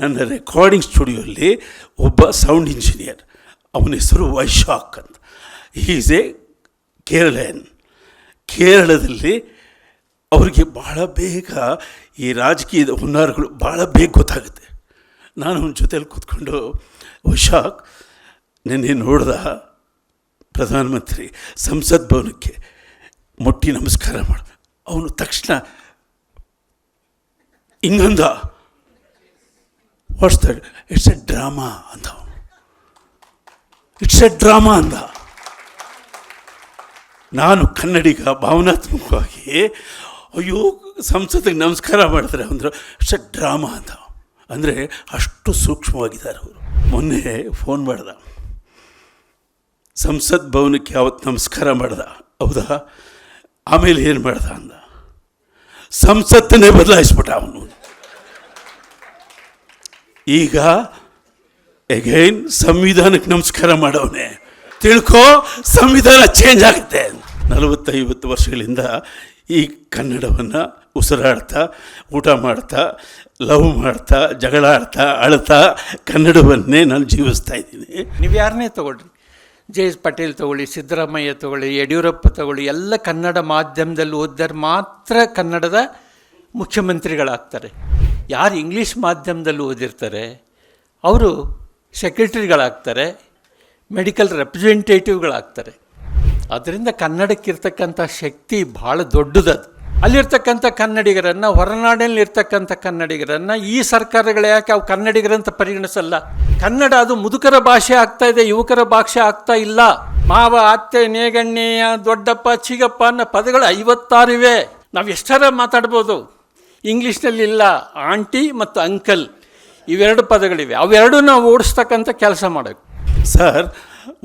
ನನ್ನ ರೆಕಾರ್ಡಿಂಗ್ ಸ್ಟುಡಿಯೋಲ್ಲಿ ಒಬ್ಬ sound engineer ಅವನ ಹೆಸರು ವೈಶಾಖ್ ಅಂತ. ಈಸ್ ಎ ಕೇರಳನ್ ಕೇರಳದಲ್ಲಿ ಅವರಿಗೆ ಬಹಳ ಬೇಗ ಈ ರಾಜಕೀಯದ ಹುನ್ನಾರಗಳು ಭಾಳ ಬೇಗ ಗೊತ್ತಾಗುತ್ತೆ. ನಾನು ಅವನ ಜೊತೆಯಲ್ಲಿ ಕೂತ್ಕೊಂಡು, ವೈಶಾಖ್, ನಿನ್ನೆ ನೋಡಿದ ಪ್ರಧಾನಮಂತ್ರಿ ಸಂಸತ್ ಭವನಕ್ಕೆ ಮೊಟ್ಟಿ ನಮಸ್ಕಾರ ಮಾಡ. ಅವನು ತಕ್ಷಣ ಹಿಂಗಂದ what's that it's a drama ಅಂತ ಇಟ್ಸ್ ಎ ಡ್ರಾಮಾ ಅಂದ ನಾನು ಕನ್ನಡಿಗ, ಭಾವನಾತ್ಮಕವಾಗಿ, ಅಯ್ಯೋ, ಸಂಸತ್ತಿಗೆ ನಮಸ್ಕಾರ ಮಾಡ್ತಾರೆ ಅಂದ್ರೆ ಇಟ್ಸ್ ಎ ಡ್ರಾಮಾ ಅಂತ ಅಂದರೆ ಅಷ್ಟು ಸೂಕ್ಷ್ಮವಾಗಿದ್ದಾರೆ ಅವರು. ಮೊನ್ನೆ ಫೋನ್ ಮಾಡ್ದ. ಸಂಸತ್ ಭವನಕ್ಕೆ ಯಾವತ್ತು ನಮಸ್ಕಾರ ಮಾಡ್ದ? ಹೌದಾ? ಆಮೇಲೆ ಏನು ಮಾಡ್ದ ಅಂದ? ಸಂಸತ್ತನ್ನೇ ಬದಲಾಯಿಸ್ಬಿಟ್ಟ ಅವನು. ಈಗ ಎಗೈನ್ ಸಂವಿಧಾನಕ್ಕೆ ನಮಸ್ಕಾರ ಮಾಡವನೆ. ತಿಳ್ಕೋ, ಸಂವಿಧಾನ ಚೇಂಜ್ ಆಗುತ್ತೆ. ನಲವತ್ತೈವತ್ತು ವರ್ಷಗಳಿಂದ ಈ ಕನ್ನಡವನ್ನು ಉಸಿರಾಡ್ತಾ, ಊಟ ಮಾಡ್ತಾ, ಲವ್ ಮಾಡ್ತಾ, ಜಗಳ ಆಡ್ತಾ, ಅಳ್ತಾ ಕನ್ನಡವನ್ನೇ ನಾನು ಜೀವಿಸ್ತಾ ಇದ್ದೀನಿ. ನೀವು ಯಾರನ್ನೇ ತೊಗೊಳ್ರಿ. ಜೆ ಎಸ್ ಪಟೇಲ್ ತಗೊಳ್ಳಿ, ಸಿದ್ದರಾಮಯ್ಯ ತಗೊಳ್ಳಿ, ಯಡಿಯೂರಪ್ಪ ತಗೊಳ್ಳಿ, ಎಲ್ಲ ಕನ್ನಡ ಮಾಧ್ಯಮದಲ್ಲಿ ಓದಿದ್ರೆ ಮಾತ್ರ ಕನ್ನಡದ ಮುಖ್ಯಮಂತ್ರಿಗಳಾಗ್ತಾರೆ. ಯಾರು ಇಂಗ್ಲೀಷ್ ಮಾಧ್ಯಮದಲ್ಲಿ ಓದಿರ್ತಾರೆ, ಅವರು ಸೆಕ್ರೆಟರಿಗಳಾಗ್ತಾರೆ, ಮೆಡಿಕಲ್ ರೆಪ್ರೆಸೆಂಟೇಟಿವ್ಗಳಾಗ್ತಾರೆ. ಅದರಿಂದ ಕನ್ನಡಕ್ಕಿರ್ತಕ್ಕಂಥ ಶಕ್ತಿ ಭಾಳ ದೊಡ್ಡದದು. ಅಲ್ಲಿರ್ತಕ್ಕಂಥ ಕನ್ನಡಿಗರನ್ನು, ಹೊರನಾಡಿನಲ್ಲಿರ್ತಕ್ಕಂಥ ಕನ್ನಡಿಗರನ್ನು, ಈ ಸರ್ಕಾರಗಳು ಯಾಕೆ ಅವು ಕನ್ನಡಿಗರಂತ ಪರಿಗಣಿಸಲ್ಲ? ಕನ್ನಡ ಅದು ಮುದುಕರ ಭಾಷೆ ಆಗ್ತಾ ಇದೆ, ಯುವಕರ ಭಾಷೆ ಆಗ್ತಾ ಇಲ್ಲ. ಮಾವ ಅತ್ತೆ ನೇಗಣ್ಣೆಯ ದೊಡ್ಡಪ್ಪ, ಚಿಗಪ್ಪ ಅನ್ನೋ ಪದಗಳು ಐವತ್ತಾರು ಇವೆ ನಾವು ಎಷ್ಟರ ಮಾತಾಡ್ಬೋದು? ಇಂಗ್ಲೀಷ್ನಲ್ಲಿ ಇಲ್ಲ ಆಂಟಿ ಮತ್ತು ಅಂಕಲ್, ಇವೆರಡು ಪದಗಳಿವೆ. ಅವೆರಡೂ ನಾವು ಓಡಿಸ್ತಕ್ಕಂಥ ಕೆಲಸ ಮಾಡಬೇಕು ಸರ್,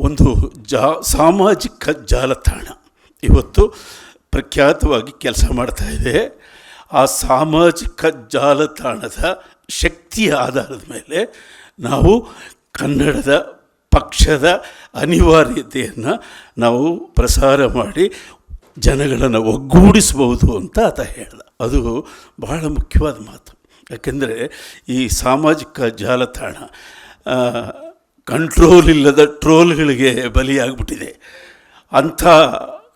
ಒಂದು ಜಾ, ಸಾಮಾಜಿಕ ಜಾಲತಾಣ. ಇವತ್ತು ಪ್ರಖ್ಯಾತವಾಗಿ ಕೆಲಸ ಮಾಡ್ತಾ ಇದೆ. ಆ ಸಾಮಾಜಿಕ ಜಾಲತಾಣದ ಶಕ್ತಿಯ ಆಧಾರದ ಮೇಲೆ ನಾವು ಕನ್ನಡದ ಪಕ್ಷದ ಅನಿವಾರ್ಯತೆಯನ್ನು ನಾವು ಪ್ರಸಾರ ಮಾಡಿ ಜನಗಳನ್ನು ಒಗ್ಗೂಡಿಸಬಹುದು ಅಂತ ಆತ ಹೇಳ್ದ. ಅದು ಬಹಳ ಮುಖ್ಯವಾದ ಮಾತು. ಯಾಕೆಂದರೆ ಈ ಸಾಮಾಜಿಕ ಜಾಲತಾಣ ಕಂಟ್ರೋಲ್ ಇಲ್ಲದ ಟ್ರೋಲ್ಗಳಿಗೆ ಬಲಿಯಾಗ್ಬಿಟ್ಟಿದೆ. ಅಂಥ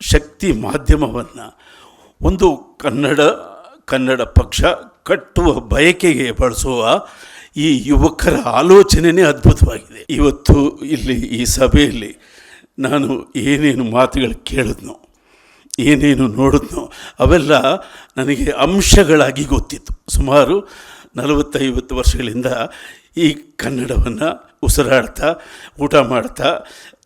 ಶಕ್ತಿ ಮಾಧ್ಯಮವನ್ನು ಒಂದು ಕನ್ನಡ ಕನ್ನಡ ಪಕ್ಷ ಕಟ್ಟುವ ಬಯಕೆಗೆ ಬಳಸುವ ಈ ಯುವಕರ ಆಲೋಚನೆಯೇ ಅದ್ಭುತವಾಗಿದೆ. ಇವತ್ತು ಇಲ್ಲಿ ಈ ಸಭೆಯಲ್ಲಿ ನಾನು ಏನೇನು ಮಾತುಗಳು ಕೇಳಿದ್ನೋ ಏನೇನು ನೋಡಿದ್ನೋ ಅವೆಲ್ಲ ನನಗೆ ಅಂಶಗಳಾಗಿ ಗೊತ್ತಿತ್ತು. ಸುಮಾರು ನಲವತ್ತೈವತ್ತು ವರ್ಷಗಳಿಂದ ಈ ಕನ್ನಡವನ್ನು ಉಸಿರಾಡ್ತಾ, ಊಟ ಮಾಡ್ತಾ,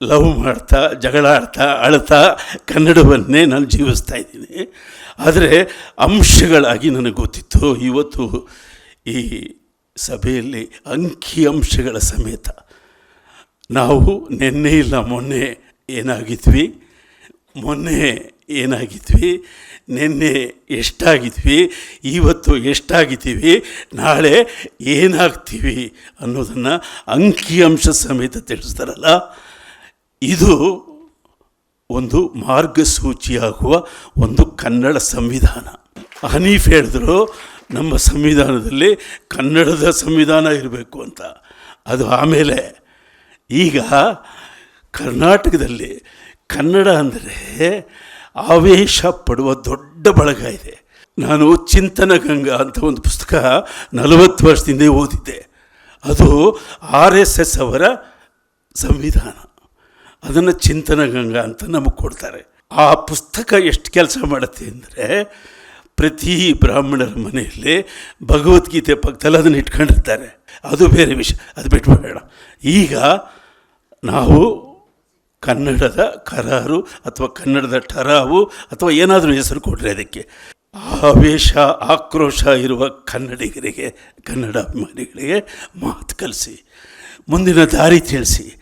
ಲವ್ ಮಾಡ್ತಾ ಜಗಳ ಆಡ್ತಾ ಅಳ್ತಾ ಕನ್ನಡವನ್ನೇ ನಾನು ಜೀವಿಸ್ತಾ ಇದ್ದೀನಿ. ಆದರೆ ಅಂಶಗಳಾಗಿ ನನಗೆ ಗೊತ್ತಿತ್ತು. ಇವತ್ತು ಈ ಸಭೆಯಲ್ಲಿ ಅಂಕಿ ಅಂಶಗಳ ಸಮೇತ ನಾವು ನಿನ್ನೆ ಇಲ್ಲ, ಮೊನ್ನೆ ಏನಾಗಿದ್ವಿ? ಮೊನ್ನೆ ಏನಾಗಿದ್ವಿ? ನಿನ್ನೆ ಎಷ್ಟಾಗಿದ್ವಿ? ಇವತ್ತು ಎಷ್ಟಾಗಿದ್ದೀವಿ? ನಾಳೆ ಏನಾಗ್ತೀವಿ ಅನ್ನೋದನ್ನು ಅಂಕಿಅಂಶ ಸಮೇತ ತಿಳಿಸ್ತಾರಲ್ಲ? ಇದು ಒಂದು ಮಾರ್ಗಸೂಚಿಯಾಗುವ ಒಂದು ಕನ್ನಡ ಸಂವಿಧಾನ. ಹನೀಫ್ ಹೇಳಿದ್ರು, ನಮ್ಮ ಸಂವಿಧಾನದಲ್ಲಿ ಕನ್ನಡದ ಸಂವಿಧಾನ ಇರಬೇಕು ಅಂತ. ಅದು ಆಮೇಲೆ, ಈಗ ಕರ್ನಾಟಕದಲ್ಲಿ ಕನ್ನಡ ಅಂದರೆ ಆವೇಶ ಪಡುವ ದೊಡ್ಡ ಬಳಗ ಇದೆ. ನಾನು ಚಿಂತನ ಗಂಗಾ ಅಂತ ಒಂದು ಪುಸ್ತಕ ನಲವತ್ತು ವರ್ಷದಿಂದ ಓದಿದ್ದೆ. ಅದು ಆರ್ ಎಸ್ ಎಸ್ ಅವರ ಸಂವಿಧಾನ. ಅದನ್ನು ಚಿಂತನ ಗಂಗಾ ಅಂತ ನಮಗೆ ಕೊಡ್ತಾರೆ. ಆ ಪುಸ್ತಕ ಎಷ್ಟು ಕೆಲಸ ಮಾಡುತ್ತೆ ಅಂದರೆ, ಪ್ರತಿ ಬ್ರಾಹ್ಮಣರ ಮನೆಯಲ್ಲಿ ಭಗವದ್ಗೀತೆ ಪಕ್ಕದಲ್ಲಿ ಅದನ್ನು ಇಟ್ಕೊಂಡಿರ್ತಾರೆ. ಅದು ಬೇರೆ ವಿಷಯ, ಅದು ಬಿಟ್ಬಿಡೋಣ. ಈಗ ನಾವು ಕನ್ನಡದ ಕರಾರು ಅಥವಾ ಕನ್ನಡದ ಟರಾವು ಅಥವಾ ಏನಾದರೂ ಹೆಸರು ಕೊಡ್ರಿ ಅದಕ್ಕೆ. ಆವೇಶ, ಆಕ್ರೋಶ ಇರುವ ಕನ್ನಡಿಗರಿಗೆ, ಕನ್ನಡ ಅಭಿಮಾನಿಗಳಿಗೆ ಮಾತು ಕಲಿಸಿ. ಮುಂದಿನ ದಾರಿ ತಿಳಿಸಿ.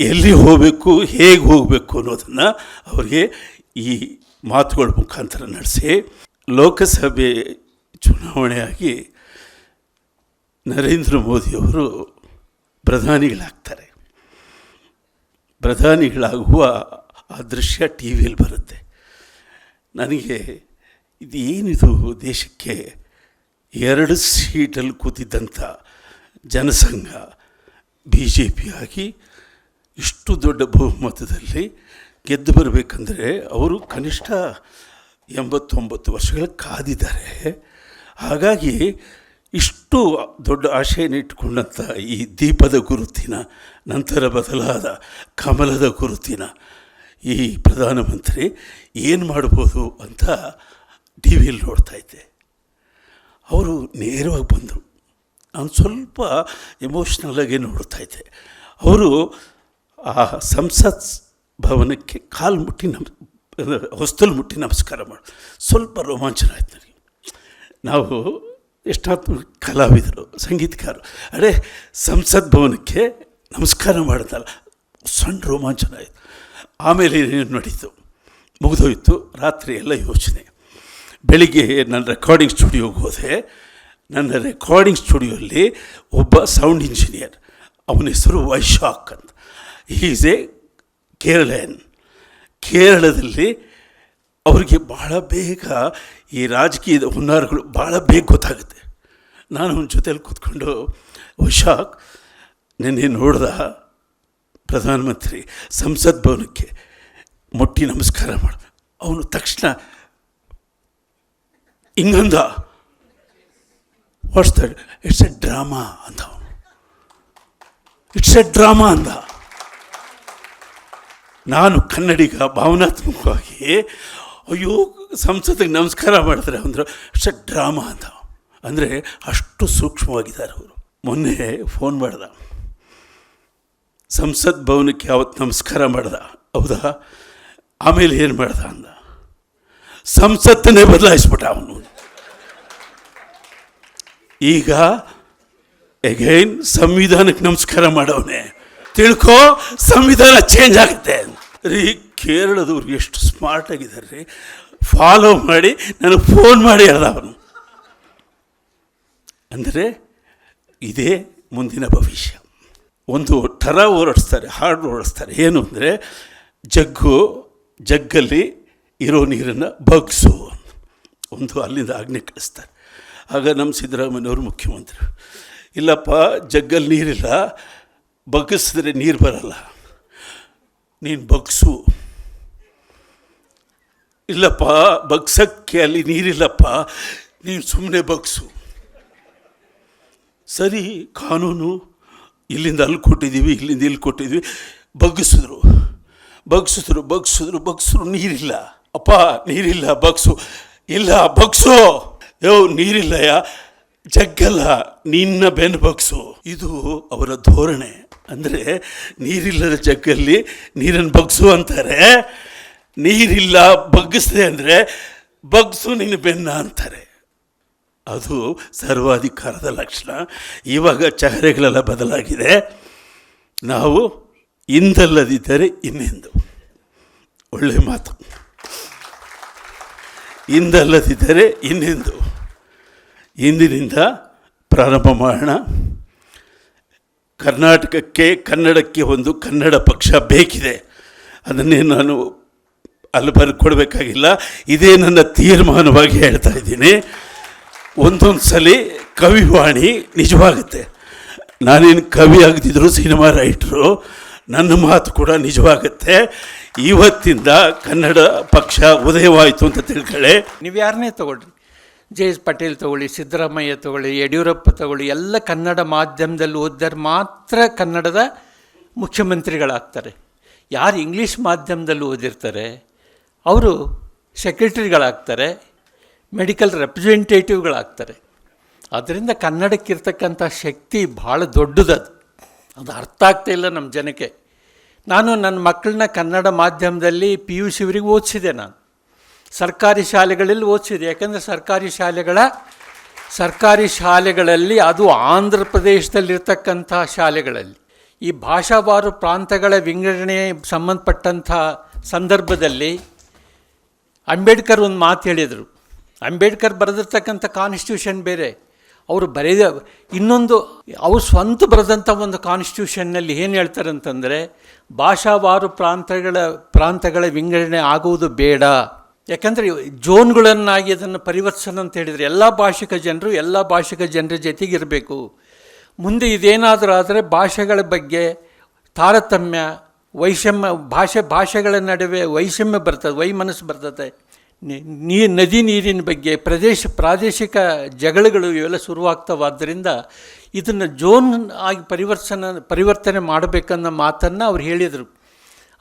ಎಲ್ಲಿ ಹೋಗಬೇಕು, ಹೇಗೆ ಹೋಗಬೇಕು ಅನ್ನೋದನ್ನು ಅವರಿಗೆ ಈ ಮಾತುಗಳ ಮುಖಾಂತರ ನಡೆಸಿ. ಲೋಕಸಭೆ ಚುನಾವಣೆಯಾಗಿ ನರೇಂದ್ರ ಮೋದಿಯವರು ಪ್ರಧಾನಿಗಳಾಗ್ತಾರೆ. ಪ್ರಧಾನಿಗಳಾಗುವ ಆ ದೃಶ್ಯ ಟಿ ವಿಯಲ್ಲಿ ಬರುತ್ತೆ. ನನಗೆ ಇದು ಏನಿದು ದೇಶಕ್ಕೆ ಎರಡು ಸೀಟಲ್ಲಿ ಕೂತಿದ್ದಂಥ ಜನಸಂಘ ಬಿ ಜೆ ಪಿ ಆಗಿ ಇಷ್ಟು ದೊಡ್ಡ ಬಹುಮತದಲ್ಲಿ ಗೆದ್ದು ಬರಬೇಕಂದ್ರೆ ಅವರು ಕನಿಷ್ಠ ಎಂಬತ್ತೊಂಬತ್ತು ವರ್ಷಗಳ ಕಾದಿದ್ದಾರೆ. ಹಾಗಾಗಿ ಇಷ್ಟು ದೊಡ್ಡ ಆಶೆಯನ್ನಿಟ್ಟುಕೊಂಡಂಥ ಈ ದೀಪದ ಗುರುತಿನ, ನಂತರ ಬದಲಾದ ಕಮಲದ ಗುರುತಿನ ಈ ಪ್ರಧಾನಮಂತ್ರಿ ಏನು ಮಾಡ್ಬೋದು ಅಂತ ಟಿ ವಿಯಲ್ಲಿ ನೋಡ್ತಾ ಇದ್ದೆ. ಅವರು ನೇರವಾಗಿ ಬಂದರು ನಾನು ಸ್ವಲ್ಪ ಎಮೋಷ್ನಲಾಗಿ ನೋಡ್ತಾ ಇದ್ದೆ. ಅವರು ಆ ಸಂಸತ್ ಭವನಕ್ಕೆ ಕಾಲು ಮುಟ್ಟಿ ನಮ್ ಹೊಸ್ತಲು ಮುಟ್ಟಿ ನಮಸ್ಕಾರ ಮಾಡಿ, ಸ್ವಲ್ಪ ರೋಮಾಂಚನ ಆಯ್ತು ನನಗೆ. ನಾವು ಎಷ್ಟಾತ್ತು ಕಲಾವಿದರು, ಸಂಗೀತಕಾರರು, ಅರೆ ಸಂಸತ್ ಭವನಕ್ಕೆ ನಮಸ್ಕಾರ ಮಾಡಿದಲ್ಲ, ಸಣ್ಣ ರೋಮಾಂಚನ ಆಯಿತು. ಆಮೇಲೆ ಏನೇನು ನಡೀತು. ಮುಗಿದೋಯ್ತು, ರಾತ್ರಿ ಎಲ್ಲ ಯೋಚನೆ. ಬೆಳಿಗ್ಗೆ ನನ್ನ ರೆಕಾರ್ಡಿಂಗ್ ಸ್ಟುಡಿಯೋಗೆ ಹೋದೆ. ನನ್ನ ರೆಕಾರ್ಡಿಂಗ್ ಸ್ಟುಡಿಯೋಲ್ಲಿ ಒಬ್ಬ ಸೌಂಡ್ ಇಂಜಿನಿಯರ್ ಅವನ ಹೆಸರು ವೈಶಾಖ್ ಅಂತ. ಈಸ್ ಎ ಕೇರಳನ್ ಕೇರಳದಲ್ಲಿ ಅವರಿಗೆ ಬಹಳ ಬೇಗ ಈ ರಾಜಕೀಯದ ಹುನ್ನಾರಗಳು ಭಾಳ ಬೇಗ ಗೊತ್ತಾಗುತ್ತೆ. ನಾನು ಅವನ ಜೊತೆಲಿ ಕೂತ್ಕೊಂಡು ಹುಷಾಕ್ ನಿನ್ನೆ ನೋಡ್ದ ಪ್ರಧಾನಮಂತ್ರಿ ಸಂಸತ್ ಭವನಕ್ಕೆ ಮೊಟ್ಟಿ ನಮಸ್ಕಾರ ಮಾಡ. ಅವನು ತಕ್ಷಣ ಹಿಂಗಂದ what's that it's a drama ಅಂದ ಅವನು. ಇಟ್ಸ್ ಎ ಡ್ರಾಮಾ ಅಂದ. ನಾನು ಕನ್ನಡಿಗ, ಭಾವನಾತ್ಮಕವಾಗಿ ಅಯ್ಯೋ, ಸಂಸತ್ತಿಗೆ ನಮಸ್ಕಾರ ಮಾಡಿದ್ರೆ ಅಂದ್ರೆ ಇಟ್ಸ್ ಡ್ರಾಮಾ ಅಂತ. ಅಂದರೆ ಅಷ್ಟು ಸೂಕ್ಷ್ಮವಾಗಿದ್ದಾರೆ ಅವರು. ಮೊನ್ನೆ ಫೋನ್ ಮಾಡ್ದ. ಸಂಸತ್ ಭವನಕ್ಕೆ ಯಾವತ್ತು ನಮಸ್ಕಾರ ಮಾಡ್ದ? ಹೌದಾ? ಆಮೇಲೆ ಏನು ಮಾಡ್ದ ಅಂದ? ಸಂಸತ್ತನ್ನೇ ಬದಲಾಯಿಸ್ಬಿಟ್ಟ ಅವನು. ಈಗ ಎಗೈನ್ ಸಂವಿಧಾನಕ್ಕೆ ನಮಸ್ಕಾರ ಮಾಡವನೆ. ತಿಳ್ಕೋ, ಸಂವಿಧಾನ ಚೇಂಜ್ ಆಗುತ್ತೆ. ರೀ ಕೇರಳದವ್ರು ಎಷ್ಟು ಸ್ಮಾರ್ಟ್ ಆಗಿದ್ದಾರೆ ಫಾಲೋ ಮಾಡಿ ನನಗೆ ಫೋನ್ ಮಾಡಿ ಹೇಳ್ದ ಅವನು. ಅಂದರೆ ಇದೇ ಮುಂದಿನ ಭವಿಷ್ಯ. ಒಂದು ಥರ ಓಡಾಡಿಸ್ತಾರೆ ಹಾಡು ಓಡಿಸ್ತಾರೆ ಏನು ಅಂದರೆ, ಜಗ್ಗು ಜಗ್ಗಲ್ಲಿ ಇರೋ ನೀರನ್ನು ಬಗ್ಸು ಒಂದು ಅಲ್ಲಿಂದ ಆಜ್ಞೆ ಕಳಿಸ್ತಾರೆ. ಆಗ ನಮ್ಮ ಸಿದ್ದರಾಮಯ್ಯವರು ಮುಖ್ಯಮಂತ್ರಿ. ಇಲ್ಲಪ್ಪ, ಜಗ್ಗಲ್ಲಿ ನೀರಿಲ್ಲ ಬಗ್ಗಿಸಿದ್ರೆ ನೀರು ಬರಲ್ಲ. ನೀನು ಬಗ್ಸು. ಇಲ್ಲಪ್ಪ ಬಗ್ಸಕ್ಕೆ ಅಲ್ಲಿ ನೀರಿಲ್ಲಪ್ಪ, ನೀನು ಸುಮ್ಮನೆ ಬಗ್ಸು ಸರಿ, ಕಾನೂನು, ಇಲ್ಲಿಂದ ಅಲ್ಲಿ ಕೊಟ್ಟಿದ್ದೀವಿ, ಇಲ್ಲಿಂದ ಇಲ್ಲಿ ಕೊಟ್ಟಿದ್ವಿ ಬಗ್ಗಿಸಿದ್ರು ಬಗ್ಸಿದ್ರು ಬಗ್ಸಿದ್ರು ಬಗ್ಸಿದ್ರು ನೀರಿಲ್ಲ. ಅಪ್ಪ, ನೀರಿಲ್ಲ ಬಗ್ಸು ಇಲ್ಲ ಬಗ್ಸು ಯೋ, ನೀರಿಲ್ಲಯ್ಯ. ಜಗ್ಗಲ್ಲ, ನಿನ್ನ ಬೆನ್ನು ಬಗ್ಸು ಇದು ಅವರ ಧೋರಣೆ. ಅಂದರೆ ನೀರಿಲ್ಲದ ಜಗ್ಗಲ್ಲಿ ನೀರನ್ನು ಬಗ್ಸು ಅಂತಾರೆ. ನೀರಿಲ್ಲ, ಬಗ್ಗಿಸಿದೆ ಅಂದರೆ ಬಗ್ಸು ನಿನ್ನ ಬೆನ್ನ ಅಂತಾರೆ. ಅದು ಸರ್ವಾಧಿಕಾರದ ಲಕ್ಷಣ. ಇವಾಗ ಚಹರೆಗಳೆಲ್ಲ ಬದಲಾಗಿದೆ. ನಾವು ಇಂದಲ್ಲದಿದ್ದರೆ ಇನ್ನೆಂದು? ಒಳ್ಳೆ ಮಾತು. ಇಂದಲ್ಲದಿದ್ದರೆ ಇನ್ನೆಂದು? ಇಂದಿನಿಂದ ಪ್ರಾರಂಭ ಮಾಡೋಣ. ಕರ್ನಾಟಕಕ್ಕೆ, ಕನ್ನಡಕ್ಕೆ ಒಂದು ಕನ್ನಡ ಪಕ್ಷ ಬೇಕಿದೆ. ಅದನ್ನೇ ನಾನು ಅಲ್ಲಿ ಬರ್ಕೊಡ್ಬೇಕಾಗಿಲ್ಲ ಇದೇ ನನ್ನ ತೀರ್ಮಾನವಾಗಿ ಹೇಳ್ತಾ ಇದ್ದೀನಿ. ಒಂದೊಂದು ಸಲ ಕವಿವಾಣಿ ನಿಜವಾಗುತ್ತೆ. ನಾನೇನು ಕವಿ ಆಗದಿದ್ರು ಸಿನಿಮಾ ರೈಟ್ರು, ನನ್ನ ಮಾತು ಕೂಡ ನಿಜವಾಗುತ್ತೆ. ಇವತ್ತಿಂದ ಕನ್ನಡ ಪಕ್ಷ ಉದಯವಾಯಿತು ಅಂತ ತಿಳ್ಕೊಳ್ಳಿ. ನೀವು ಯಾರನ್ನೇ ತೊಗೊಳ್ರಿ. ಜೆ ಎಸ್ ಪಟೇಲ್ ತಗೊಳ್ಳಿ, ಸಿದ್ದರಾಮಯ್ಯ ತಗೊಳ್ಳಿ, ಯಡಿಯೂರಪ್ಪ ತಗೊಳ್ಳಿ, ಎಲ್ಲ ಕನ್ನಡ ಮಾಧ್ಯಮದಲ್ಲಿ ಓದಿದ್ರೆ ಮಾತ್ರ ಕನ್ನಡದ ಮುಖ್ಯಮಂತ್ರಿಗಳಾಗ್ತಾರೆ. ಯಾರು ಇಂಗ್ಲೀಷ್ ಮಾಧ್ಯಮದಲ್ಲಿ ಓದಿರ್ತಾರೆ? ಅವರು ಸೆಕ್ರೆಟರಿಗಳಾಗ್ತಾರೆ, ಮೆಡಿಕಲ್ ರೆಪ್ರೆಸೆಂಟೇಟಿವ್ಗಳಾಗ್ತಾರೆ. ಅದರಿಂದ ಕನ್ನಡಕ್ಕಿರ್ತಕ್ಕಂಥ ಶಕ್ತಿ ಭಾಳ ದೊಡ್ಡದದು. ಅದು ಅರ್ಥ ಆಗ್ತಾ ಇಲ್ಲ ನಮ್ಮ ಜನಕ್ಕೆ. ನಾನು ನನ್ನ ಮಕ್ಕಳನ್ನ ಕನ್ನಡ ಮಾಧ್ಯಮದಲ್ಲಿ ಪಿ ಯು ಸಿವರಿಗೆ ಓದಿಸಿದೆ ನಾನು. ಸರ್ಕಾರಿ ಶಾಲೆಗಳಲ್ಲಿ ಓದಿಸಿದೆ. ಯಾಕಂದರೆ ಸರ್ಕಾರಿ ಶಾಲೆಗಳ, ಸರ್ಕಾರಿ ಶಾಲೆಗಳಲ್ಲಿ, ಅದು ಆಂಧ್ರ ಪ್ರದೇಶದಲ್ಲಿರ್ತಕ್ಕಂಥ ಶಾಲೆಗಳಲ್ಲಿ. ಈ ಭಾಷಾವಾರು ಪ್ರಾಂತಗಳ ವಿಂಗಡಣೆ ಸಂಬಂಧಪಟ್ಟಂಥ ಸಂದರ್ಭದಲ್ಲಿ ಅಂಬೇಡ್ಕರ್ ಒಂದು ಮಾತು ಹೇಳಿದರು. ಅಂಬೇಡ್ಕರ್ ಬರೆದಿರ್ತಕ್ಕಂಥ ಕಾನ್ಸ್ಟಿಟ್ಯೂಷನ್ ಬೇರೆ. ಅವರು ಬರೆದ, ಇನ್ನೊಂದು, ಅವ್ರು ಸ್ವಂತ ಬರೆದಂಥ ಒಂದು ಕಾನ್ಸ್ಟಿಟ್ಯೂಷನ್ನಲ್ಲಿ ಏನು ಹೇಳ್ತಾರೆ ಅಂತಂದರೆ, ಭಾಷಾವಾರು ಪ್ರಾಂತಗಳ ಪ್ರಾಂತಗಳ ವಿಂಗಡಣೆ ಆಗುವುದು ಬೇಡ. ಯಾಕಂದರೆ ಜೋನ್ಗಳನ್ನಾಗಿ ಅದನ್ನು ಪರಿವರ್ತನೆ ಅಂತ ಹೇಳಿದರೆ ಎಲ್ಲ ಭಾಷಿಕ ಜನರು ಎಲ್ಲ ಭಾಷಿಕ ಜನರ ಜೊತೆಗಿರಬೇಕು. ಮುಂದೆ ಇದೇನಾದರೂ ಆದರೆ ಭಾಷೆಗಳ ಬಗ್ಗೆ ತಾರತಮ್ಯ ವೈಷಮ್ಯ ಭಾಷೆ, ಭಾಷೆಗಳ ನಡುವೆ ವೈಷಮ್ಯ ಬರ್ತದೆ, ವೈಮನಸ್ಸು ಬರ್ತದೆ. ನಿ- ನದಿ ನೀರಿನ ಬಗ್ಗೆ ಪ್ರದೇಶ, ಪ್ರಾದೇಶಿಕ ಜಗಳಗಳು ಇವೆಲ್ಲ ಶುರುವಾಗ್ತವಾದ್ದರಿಂದ ಇದನ್ನು ಜೋನ್ ಆಗಿ ಪರಿವರ್ತನ ಪರಿವರ್ತನೆ ಮಾಡಬೇಕನ್ನೋ ಮಾತನ್ನು ಅವ್ರು ಹೇಳಿದರು.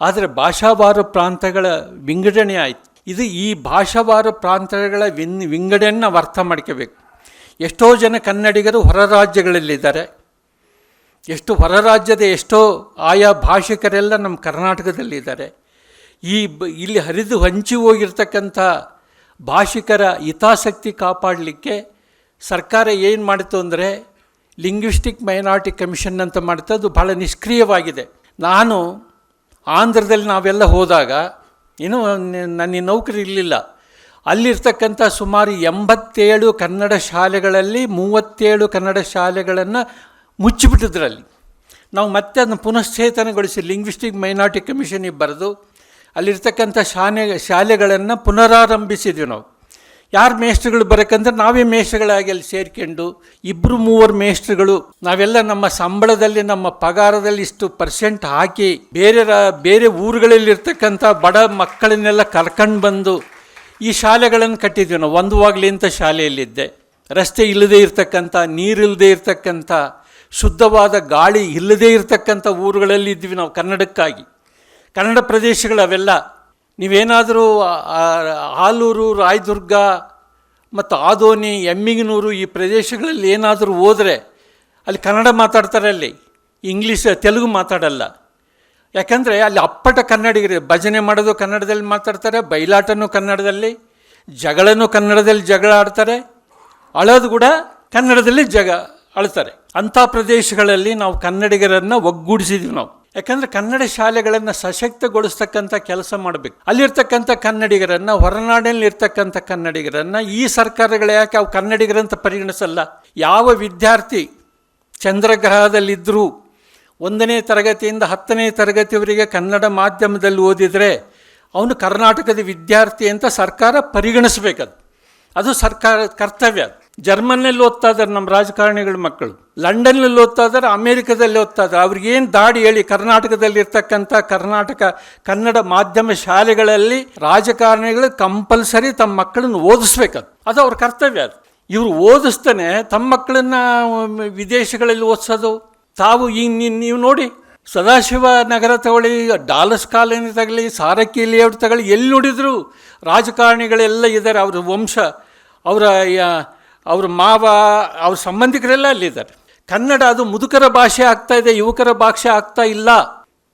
ಆದರೆ ಭಾಷಾವಾರು ಪ್ರಾಂತಗಳ ವಿಂಗಡಣೆ ಆಯಿತು. ಇದು ಈ ಭಾಷಾವಾರು ಪ್ರಾಂತಗಳ ವಿನ್ ವಿಂಗಡಣೆ ನಾವು ಅರ್ಥ ಮಾಡ್ಕೋಬೇಕು. ಎಷ್ಟೋ ಜನ ಕನ್ನಡಿಗರು ಹೊರ ರಾಜ್ಯಗಳಲ್ಲಿದ್ದಾರೆ. ಎಷ್ಟು ಹೊರ ರಾಜ್ಯದ ಎಷ್ಟೋ ಆಯಾ ಭಾಷಿಕರೆಲ್ಲ ನಮ್ಮ ಕರ್ನಾಟಕದಲ್ಲಿದ್ದಾರೆ. ಈ ಇಲ್ಲಿ ಹರಿದು ಹಂಚಿ ಹೋಗಿರ್ತಕ್ಕಂಥ ಭಾಷಿಕರ ಹಿತಾಸಕ್ತಿ ಕಾಪಾಡಲಿಕ್ಕೆ ಸರ್ಕಾರ ಏನು ಮಾಡಿತು ಅಂದರೆ ಲಿಂಗ್ವಿಸ್ಟಿಕ್ ಮೈನಾರಿಟಿ ಕಮಿಷನ್ ಅಂತ ಮಾಡಿತು ಅದು ಭಾಳ ನಿಷ್ಕ್ರಿಯವಾಗಿದೆ. ನಾನು ಆಂಧ್ರದಲ್ಲಿ ನಾವೆಲ್ಲ ಹೋದಾಗ ಏನು ನನ್ನ ನೌಕರಿ ಇರಲಿಲ್ಲ ಅಲ್ಲಿರ್ತಕ್ಕಂಥ ಸುಮಾರು ಎಂಬತ್ತೇಳು ಕನ್ನಡ ಶಾಲೆಗಳಲ್ಲಿ ಮೂವತ್ತೇಳು ಕನ್ನಡ ಶಾಲೆಗಳನ್ನು ಮುಚ್ಚಿಬಿಟ್ಟಿದ್ರಲ್ಲಿ. ನಾವು ಮತ್ತೆ ಅದನ್ನು ಪುನಶ್ಚೇತನಗೊಳಿಸಿ ಲಿಂಗ್ವಿಸ್ಟಿಕ್ ಮೈನಾರಿಟಿ ಕಮಿಷನಿಗೆ ಬರೆದು ಅಲ್ಲಿರ್ತಕ್ಕಂಥ ಶಾಲೆ ಶಾಲೆಗಳನ್ನು ಪುನರಾರಂಭಿಸಿದ್ವಿ ನಾವು. ಯಾರು ಮೇಷ್ಟ್ರುಗಳು ಬರೋಕ್ಕಂದ್ರೆ ನಾವೇ ಮೇಷ್ಟ್ರುಗಳಾಗಿ ಅಲ್ಲಿ ಸೇರ್ಕೊಂಡು ಇಬ್ಬರು ಮೂವರು ಮೇಷ್ಟ್ರುಗಳು ನಾವೆಲ್ಲ ನಮ್ಮ ಸಂಬಳದಲ್ಲಿ, ನಮ್ಮ ಪಗಾರದಲ್ಲಿ ಇಷ್ಟು ಪರ್ಸೆಂಟ್ ಹಾಕಿ ಬೇರೆ ಬೇರೆ ಊರುಗಳಲ್ಲಿರ್ತಕ್ಕಂಥ ಬಡ ಮಕ್ಕಳನ್ನೆಲ್ಲ ಕರ್ಕೊಂಡು ಬಂದು ಈ ಶಾಲೆಗಳನ್ನು ಕಟ್ಟಿದ್ವಿ ನಾವು. ಒಂದು ಶಾಲೆಯಲ್ಲಿದ್ದೆ. ರಸ್ತೆ ಇಲ್ಲದೇ ಇರ್ತಕ್ಕಂಥ ನೀರಿಲ್ಲದೆ ಇರ್ತಕ್ಕಂಥ ಶುದ್ಧವಾದ ಗಾಳಿ ಇಲ್ಲದೇ ಇರತಕ್ಕಂಥ ಊರುಗಳಲ್ಲಿ ಇದ್ವಿ ನಾವು ಕನ್ನಡಕ್ಕಾಗಿ. ಕನ್ನಡ ಪ್ರದೇಶಗಳು ಅವೆಲ್ಲ ನೀವೇನಾದರೂ ಆಲೂರು ರಾಯದುರ್ಗ ಮತ್ತು ಆದೋನಿ, ಎಮ್ಮಿಗನೂರು ಈ ಪ್ರದೇಶಗಳಲ್ಲಿ ಏನಾದರೂ ಹೋದರೆ ಅಲ್ಲಿ ಕನ್ನಡ ಮಾತಾಡ್ತಾರೆ ಅಲ್ಲಿ, ಇಂಗ್ಲೀಷ್, ತೆಲುಗು ಮಾತಾಡಲ್ಲ. ಯಾಕಂದರೆ ಅಲ್ಲಿ ಅಪ್ಪಟ ಕನ್ನಡಿಗರು, ಭಜನೆ ಮಾಡೋದು ಕನ್ನಡದಲ್ಲಿ ಮಾತಾಡ್ತಾರೆ ಬಯಲಾಟನೂ ಕನ್ನಡದಲ್ಲಿ, ಜಗಳನೂ ಕನ್ನಡದಲ್ಲಿ ಜಗಳ ಆಡ್ತಾರೆ, ಅಳೋದು ಕೂಡ ಕನ್ನಡದಲ್ಲಿ ಜಗ, ಅಳ್ತಾರೆ. ಅಂಥ ಪ್ರದೇಶಗಳಲ್ಲಿ ನಾವು ಕನ್ನಡಿಗರನ್ನು ಒಗ್ಗೂಡಿಸಿದ್ವಿ ನಾವು. ಯಾಕಂದರೆ ಕನ್ನಡ ಶಾಲೆಗಳನ್ನು ಸಶಕ್ತಗೊಳಿಸ್ತಕ್ಕಂಥ ಕೆಲಸ ಮಾಡಬೇಕು. ಅಲ್ಲಿರ್ತಕ್ಕಂಥ ಕನ್ನಡಿಗರನ್ನು, ಹೊರನಾಡಿನಲ್ಲಿರ್ತಕ್ಕಂಥ ಕನ್ನಡಿಗರನ್ನು, ಈ ಸರ್ಕಾರಗಳು ಯಾಕೆ ಅವು ಕನ್ನಡಿಗರಂತ ಪರಿಗಣಿಸಲ್ಲ? ಯಾವ ವಿದ್ಯಾರ್ಥಿ ಚಂದ್ರಗ್ರಹದಲ್ಲಿದ್ದರೂ ಒಂದನೇ ತರಗತಿಯಿಂದ ಹತ್ತನೇ ತರಗತಿಯವರಿಗೆ ಕನ್ನಡ ಮಾಧ್ಯಮದಲ್ಲಿ ಓದಿದರೆ ಅವನು ಕರ್ನಾಟಕದ ವಿದ್ಯಾರ್ಥಿ ಅಂತ ಸರ್ಕಾರ ಪರಿಗಣಿಸಬೇಕದು. ಅದು ಸರ್ಕಾರ ಕರ್ತವ್ಯ ಜರ್ಮನ್ನಲ್ಲಿ ಓದ್ತಾ ಇದ್ದಾರೆ ನಮ್ಮ ರಾಜಕಾರಣಿಗಳ ಮಕ್ಕಳು. ಲಂಡನ್ನಲ್ಲಿ ಓದ್ತಾ ಇದ್ದಾರೆ ಅಮೇರಿಕದಲ್ಲಿ ಓದ್ತಾ ಇದ್ದಾರೆ ಅವ್ರಿಗೇನು ದಾಡಿ ಹೇಳಿ ಕರ್ನಾಟಕದಲ್ಲಿ ಇರ್ತಕ್ಕಂಥ ಕರ್ನಾಟಕ ಕನ್ನಡ ಮಾಧ್ಯಮ ಶಾಲೆಗಳಲ್ಲಿ ರಾಜಕಾರಣಿಗಳು ಕಂಪಲ್ಸರಿ ತಮ್ಮ ಮಕ್ಕಳನ್ನು ಓದಿಸ್ಬೇಕದು. ಅದು ಅವ್ರ ಕರ್ತವ್ಯ ಅದು. ಇವರು ಓದಿಸ್ತಾನೆ ತಮ್ಮ ಮಕ್ಕಳನ್ನ ವಿದೇಶಗಳಲ್ಲಿ ಓದಿಸೋದು. ತಾವು ಈಗ ನೀವು ನೋಡಿ, ಸದಾಶಿವ ನಗರ ತಗೊಳ್ಳಿ, ಡಾಲಸ್ ಕಾಲೋನಿ ತಗೊಳ್ಳಿ, ಸಾರಕ್ಕಿ ಲೇಔಟ್ ತಗೊಳ್ಳಿ, ಎಲ್ಲಿ ನೋಡಿದ್ರು ರಾಜಕಾರಣಿಗಳೆಲ್ಲ ಇದ್ದಾರೆ. ಅವ್ರ ವಂಶ, ಅವರ ಅವ್ರ ಮಾವ, ಅವ್ರ ಸಂಬಂಧಿಕರೆಲ್ಲ ಅಲ್ಲಿದ್ದಾರೆ. ಕನ್ನಡ ಅದು ಮುದುಕರ ಭಾಷೆ ಆಗ್ತಾ ಇದೆ, ಯುವಕರ ಭಾಷೆ ಆಗ್ತಾ ಇಲ್ಲ.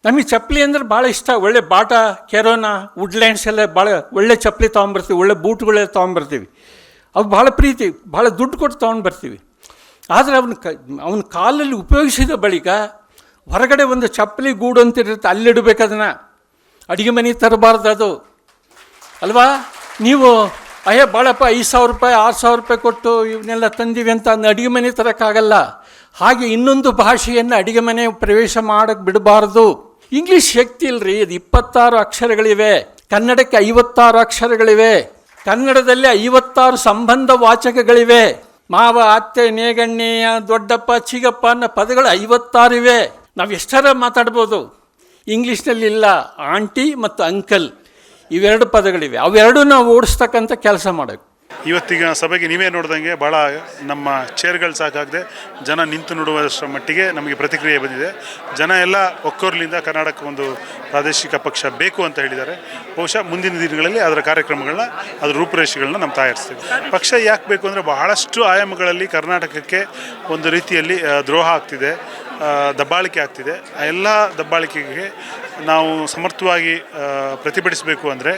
ನಮಗೆ ಚಪ್ಪಲಿ ಅಂದ್ರೆ ಭಾಳ ಇಷ್ಟ. ಒಳ್ಳೆ ಬಾಟ, ಕೆರೋನಾ, ವುಡ್ಲ್ಯಾಂಡ್ಸ್ ಎಲ್ಲ ಭಾಳ ಒಳ್ಳೆ ಚಪ್ಪಲಿ ತೊಗೊಂಬರ್ತೀವಿ, ಒಳ್ಳೆ ಬೂಟ್ಗಳೆಲ್ಲ ತೊಗೊಂಬರ್ತೀವಿ. ಅವು ಭಾಳ ಪ್ರೀತಿ, ಭಾಳ ದುಡ್ಡು ಕೊಟ್ಟು ತೊಗೊಂಡ್ಬರ್ತೀವಿ ಆದರೆ ಅವನ ಕ, ಅವನ ಕಾಲಲ್ಲಿ ಉಪಯೋಗಿಸಿದ ಬಳಿಕ ಹೊರಗಡೆ ಒಂದು ಚಪ್ಪಲಿ ಗೂಡು ಅಂತ ಇರುತ್ತೆ, ಅಲ್ಲಿಡಬೇಕು ಅದನ್ನು. ಅಡುಗೆ ಮನೆ ತರಬಾರ್ದು ಅದು. ಅಲ್ವಾ? ನೀವು ಅಯ್ಯ, ಬಾಳಪ್ಪ ಐದು ಸಾವಿರ ರೂಪಾಯಿ, ಆರು ಸಾವಿರ ರೂಪಾಯಿ ಕೊಟ್ಟು ಇವನ್ನೆಲ್ಲ ತಂದೀವಿ ಅಂತ ಅಂದು ಅಡುಗೆ ಮನೆ ತರೋಕ್ಕಾಗಲ್ಲ. ಹಾಗೆ ಇನ್ನೊಂದು ಭಾಷೆಯನ್ನು ಅಡುಗೆ ಮನೆ ಪ್ರವೇಶ ಮಾಡೋಕ್ಕೆ ಬಿಡಬಾರ್ದು. ಇಂಗ್ಲೀಷ್ ಶಕ್ತಿ ಇಲ್ರಿ ಇದು ಇಪ್ಪತ್ತಾರು ಅಕ್ಷರಗಳಿವೆ. ಕನ್ನಡಕ್ಕೆ ಐವತ್ತಾರು ಅಕ್ಷರಗಳಿವೆ. ಕನ್ನಡದಲ್ಲಿ ಐವತ್ತಾರು ಸಂಬಂಧ ವಾಚಕಗಳಿವೆ. ಮಾವ, ಅತ್ತೆ, ನೇಗಣ್ಣೆ, ದೊಡ್ಡಪ್ಪ, ಚಿಗಪ್ಪ ಅನ್ನೋ ಪದಗಳು ಐವತ್ತಾರಿವೆ. ನಾವು ಎಷ್ಟರ ಮಾತಾಡ್ಬೋದು? ಇಂಗ್ಲೀಷ್ನಲ್ಲಿ ಇಲ್ಲ, ಆಂಟಿ ಮತ್ತು ಅಂಕಲ್. ಇವೆರಡು ಪದಗಳಿವೆ. ಅವೆರಡೂ ನಾವು ಓಡಿಸ್ತಕ್ಕಂಥ ಕೆಲಸ ಮಾಡಬೇಕು. ಇವತ್ತಿಗ ಸಭೆಗೆ ನೀವೇ ನೋಡ್ದಂಗೆ ಭಾಳ ನಮ್ಮ ಚೇರ್ಗಳು ಸಾಕಾಗದೆ ಜನ ನಿಂತು ನೋಡುವಷ್ಟರ ಮಟ್ಟಿಗೆ ನಮಗೆ ಪ್ರತಿಕ್ರಿಯೆ ಬಂದಿದೆ. ಜನ ಎಲ್ಲ ಒಕ್ಕೋರ್ಲಿಂದ ಕರ್ನಾಟಕ ಒಂದು ಪ್ರಾದೇಶಿಕ ಪಕ್ಷ ಬೇಕು ಅಂತ ಹೇಳಿದ್ದಾರೆ. ಬಹುಶಃ ಮುಂದಿನ ದಿನಗಳಲ್ಲಿ ಅದರ ಕಾರ್ಯಕ್ರಮಗಳನ್ನ, ಅದರ ರೂಪುರೇಷೆಗಳನ್ನ ನಾವು ತಯಾರಿಸ್ತೀವಿ. ಪಕ್ಷ ಯಾಕೆ ಬೇಕು ಅಂದರೆ ಬಹಳಷ್ಟು ಆಯಾಮಗಳಲ್ಲಿ ಕರ್ನಾಟಕಕ್ಕೆ ಒಂದು ರೀತಿಯಲ್ಲಿ ದ್ರೋಹ ಆಗ್ತಿದೆ ದಬ್ಬಾಳಿಕೆ ಆಗ್ತಿದೆ. ಆ, ಎಲ್ಲ ದಬ್ಬಾಳಿಕೆಗೆ ನಾವು ಸಮರ್ಥವಾಗಿ ಪ್ರತಿಭಟಿಸಬೇಕು ಅಂದರೆ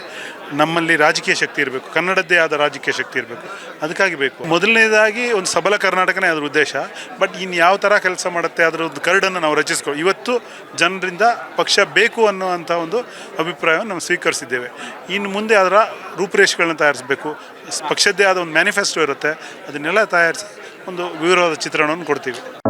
ನಮ್ಮಲ್ಲಿ ರಾಜಕೀಯ ಶಕ್ತಿ ಇರಬೇಕು. ಕನ್ನಡದ್ದೇ ಆದ ರಾಜಕೀಯ ಶಕ್ತಿ ಇರಬೇಕು. ಅದಕ್ಕಾಗಿ ಬೇಕು. ಮೊದಲನೇದಾಗಿ ಒಂದು ಸಬಲ ಕರ್ನಾಟಕನೇ ಅದರ ಉದ್ದೇಶ. ಬಟ್ ಇನ್ನು ಯಾವ ಥರ ಕೆಲಸ ಮಾಡುತ್ತೆ ಅದರ ಒಂದು ಕರಡನ್ನು ನಾವು ರಚಿಸ್ಕೊ, ಇವತ್ತು ಜನರಿಂದ ಪಕ್ಷ ಬೇಕು ಅನ್ನುವಂಥ ಒಂದು ಅಭಿಪ್ರಾಯವನ್ನು ನಾವು ಸ್ವೀಕರಿಸಿದ್ದೇವೆ. ಇನ್ನು ಮುಂದೆ ಅದರ ರೂಪುರೇಷೆಗಳನ್ನ ತಯಾರಿಸಬೇಕು. ಪಕ್ಷದ್ದೇ ಆದ ಒಂದು ಮ್ಯಾನಿಫೆಸ್ಟೋ ಇರುತ್ತೆ. ಅದನ್ನೆಲ್ಲ ತಯಾರಿಸಿ ಒಂದು ವಿವರವಾದ ಚಿತ್ರಣವನ್ನು ಕೊಡ್ತೀವಿ.